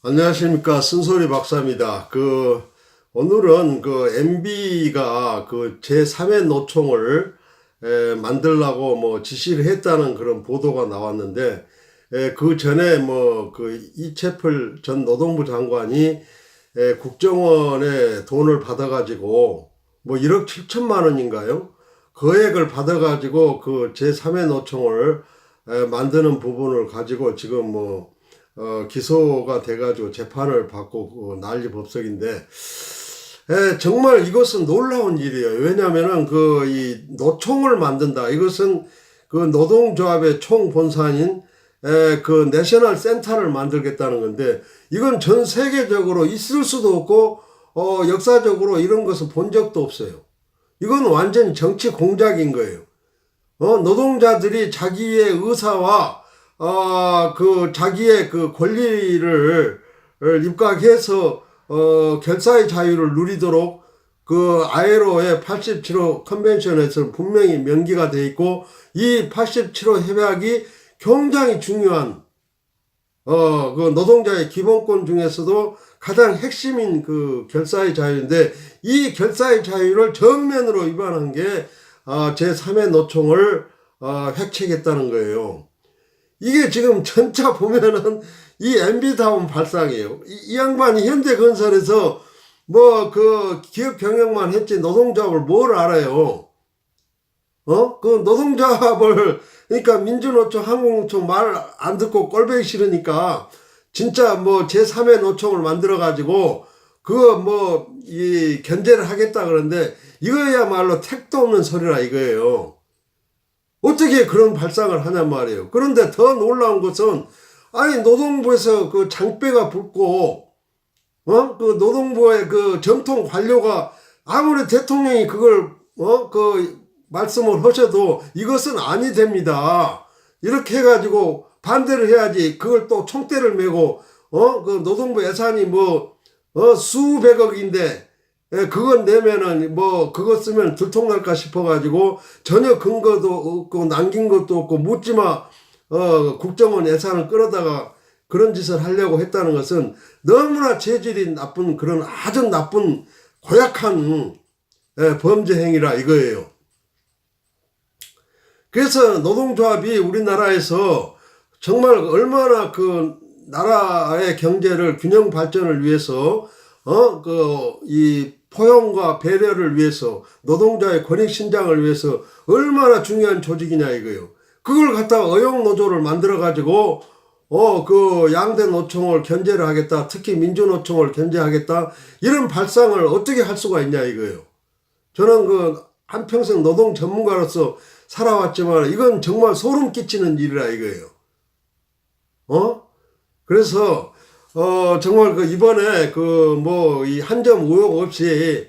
안녕하십니까 쓴소리 박사입니다. 그 오늘은 그 MB가 그 제3회 노총을 에, 만들라고 뭐 지시를 했다는 그런 보도가 나왔는데 에, 그 전에 뭐 그 이채플 전 노동부 장관이 에, 국정원에 돈을 받아가지고 뭐 1억 7천만 원인가요? 거액을 받아가지고 그 제3회 노총을 에, 만드는 부분을 가지고 지금 뭐 어, 기소가 돼가지고 재판을 받고 그 난리 법석인데 에, 정말 이것은 놀라운 일이에요. 왜냐하면은 그 이 노총을 만든다. 이것은 그 노동조합의 총 본산인 에, 그 내셔널 센터를 만들겠다는 건데 이건 전 세계적으로 있을 수도 없고 어, 역사적으로 이런 것을 본 적도 없어요. 이건 완전히 정치 공작인 거예요. 어, 노동자들이 자기의 의사와 어, 그 자기의 그 권리를 입각해서 어, 결사의 자유를 누리도록 그 아에로의 87호 컨벤션에서 분명히 명기가 돼 있고 이 87호 협약이 굉장히 중요한 어, 그 노동자의 기본권 중에서도 가장 핵심인 그 결사의 자유인데 이 결사의 자유를 정면으로 위반한 게 아, 제3회 노총을 아, 획책했다는 거예요. 이게 지금 전차 보면은 이 MB다운 발상이에요. 이, 이 양반이 현대건설에서 뭐 그 기업 경영만 했지 노동조합을 뭘 알아요. 어? 그 노동조합을 그러니까 민주노총, 한국노총 말 안 듣고 꼴보기 싫으니까 진짜 뭐 제3회 노총을 만들어 가지고 그거 뭐 이 견제를 하겠다 그러는데 이거야말로 택도 없는 소리라 이거예요. 어떻게 그런 발상을 하냔 말이에요. 그런데 더 놀라운 것은 아니 노동부에서 그 장배가 붙고 어? 그 노동부의 그 전통 관료가 아무리 대통령이 그걸 어? 그 말씀을 하셔도 이것은 아니 됩니다. 이렇게 해가지고 반대를 해야지 그걸 또 총대를 메고 어? 그 노동부 예산이 뭐 어? 수백억인데 예, 그건 내면은 뭐 그거 쓰면 들통날까 싶어가지고 전혀 근거도 없고 남긴 것도 없고 묻지마 어 국정원 예산을 끌어다가 그런 짓을 하려고 했다는 것은 너무나 재질이 나쁜 그런 아주 나쁜 고약한 예, 범죄 행위라 이거예요. 그래서 노동조합이 우리나라에서 정말 얼마나 그 나라의 경제를 균형 발전을 위해서 어 그 이 포용과 배려를 위해서 노동자의 권익 신장을 위해서 얼마나 중요한 조직이냐 이거요. 그걸 갖다가 의용 노조를 만들어 가지고 어 그 양대 노총을 견제를 하겠다. 특히 민주노총을 견제하겠다. 이런 발상을 어떻게 할 수가 있냐 이거요. 저는 그 한평생 노동 전문가로서 살아왔지만 이건 정말 소름 끼치는 일이라 이거예요. 어? 그래서 어 정말 그 이번에 그 뭐 이 한점 의혹 없이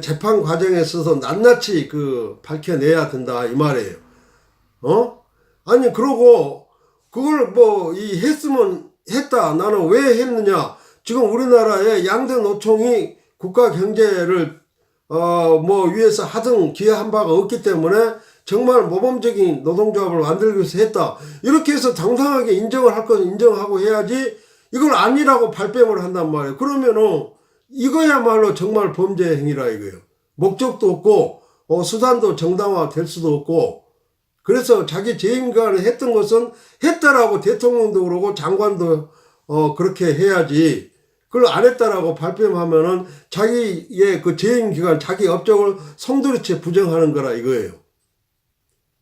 재판 과정에 있어서 낱낱이 그 밝혀내야 된다 이 말이에요. 어? 아니 그러고 그걸 뭐 이 했으면 했다 나는 왜 했느냐 지금 우리나라의 양대 노총이 국가 경제를 어 뭐 위해서 하등 기여한 바가 없기 때문에 정말 모범적인 노동조합을 만들기 위해서 했다 이렇게 해서 당당하게 인정을 할 것은 인정하고 해야지 이걸 아니라고 발뺌을 한단 말이에요. 그러면은 이거야말로 정말 범죄 행위라 이거예요. 목적도 없고 어, 수단도 정당화 될 수도 없고. 그래서 자기 재임관을 했던 것은 했다라고 대통령도 그러고 장관도 어 그렇게 해야지. 그걸 안 했다라고 발뺌하면은 자기의 그 재임 기간 자기 업적을 송두리째 부정하는 거라 이거예요.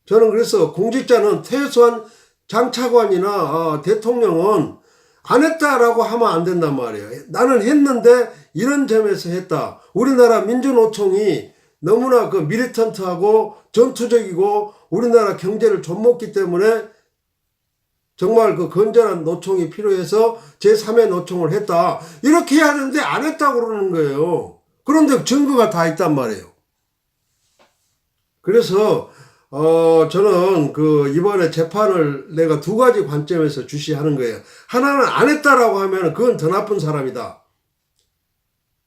저는 그래서 공직자는 퇴소한 장차관이나 어, 대통령은 안 했다라고 하면 안 된단 말이에요. 나는 했는데 이런 점에서 했다. 우리나라 민주노총이 너무나 그 미리턴트하고 전투적이고 우리나라 경제를 좀먹기 때문에 정말 그 건전한 노총이 필요해서 제3회 노총을 했다. 이렇게 해야 되는데 안 했다고 그러는 거예요. 그런데 증거가 다 있단 말이에요. 그래서 어 저는 그 이번에 재판을 내가 두 가지 관점에서 주시하는 거예요. 하나는 안 했다라고 하면 그건 더 나쁜 사람이다.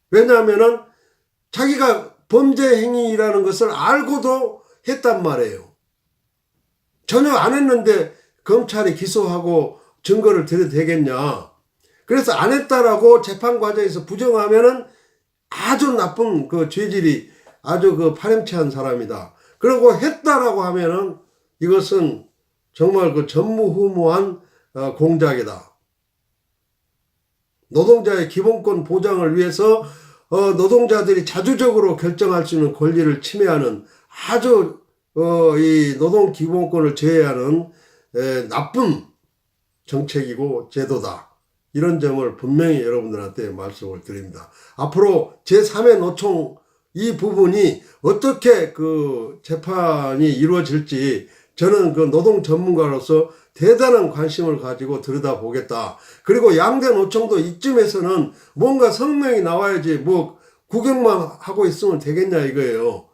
왜냐하면은 자기가 범죄 행위라는 것을 알고도 했단 말이에요. 전혀 안 했는데 검찰이 기소하고 증거를 들여도 되겠냐. 그래서 안 했다라고 재판 과정에서 부정하면은 아주 나쁜 그 죄질이 아주 그 파렴치한 사람이다. 그리고 했다라고 하면은 이것은 정말 그 전무후무한 어, 공작이다. 노동자의 기본권 보장을 위해서 어, 노동자들이 자주적으로 결정할 수 있는 권리를 침해하는 아주 어, 이 노동 기본권을 제외하는 에, 나쁜 정책이고 제도다. 이런 점을 분명히 여러분들한테 말씀을 드립니다. 앞으로 제3의 노총 이 부분이 어떻게 그 재판이 이루어질지 저는 그 노동 전문가로서 대단한 관심을 가지고 들여다보겠다. 그리고 양대 노총도 이쯤에서는 뭔가 성명이 나와야지 뭐 구경만 하고 있으면 되겠냐 이거예요.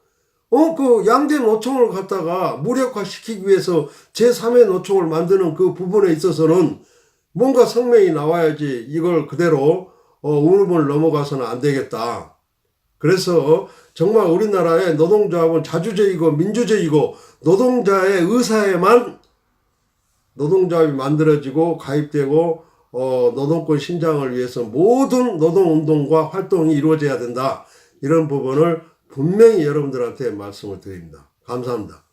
어, 그 양대 노총을 갖다가 무력화시키기 위해서 제3의 노총을 만드는 그 부분에 있어서는 뭔가 성명이 나와야지 이걸 그대로 어, 우물을 넘어가서는 안 되겠다. 그래서 정말 우리나라의 노동조합은 자주제이고 민주제이고 노동자의 의사에만 노동조합이 만들어지고 가입되고 어, 노동권 신장을 위해서 모든 노동운동과 활동이 이루어져야 된다. 이런 부분을 분명히 여러분들한테 말씀을 드립니다. 감사합니다.